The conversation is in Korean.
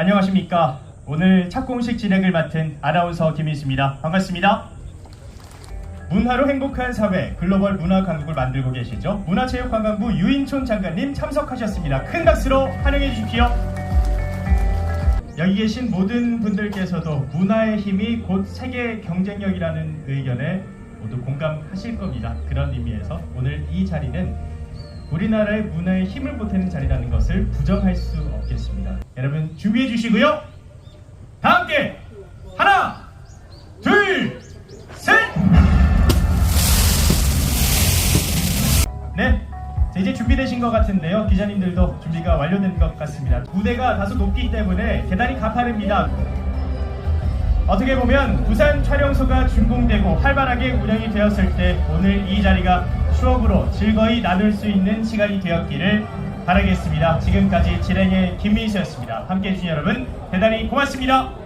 안녕하십니까. 오늘 착공식 진행을 맡은 아나운서 김인수입니다. 반갑습니다. 문화로 행복한 사회 글로벌 문화 강국을 만들고 계시죠. 문화체육관광부 유인촌 장관님 참석하셨습니다. 큰 박수로 환영해 주십시오. 여기 계신 모든 분들께서도 문화의 힘이 곧 세계 경쟁력이라는 의견에 모두 공감하실 겁니다. 그런 의미에서 오늘 이 자리는 우리나라의 문화의 힘을 보태는 자리라는 것을 부정할 수 없 겠습니다. 여러분 준비해 주시고요. 다 함께 하나, 둘, 셋. 네. 자, 이제 준비되신 것 같은데요. 기자님들도 준비가 완료된 것 같습니다. 무대가 다소 높기 때문에 계단이 가파릅니다. 어떻게 보면 부산 촬영소가 준공되고 활발하게 운영이 되었을 때 오늘 이 자리가 추억으로 즐거이 나눌 수 있는 시간이 되었기를 바라겠습니다. 지금까지 진행의 김민수였습니다. 함께 해 주신 여러분 대단히 고맙습니다.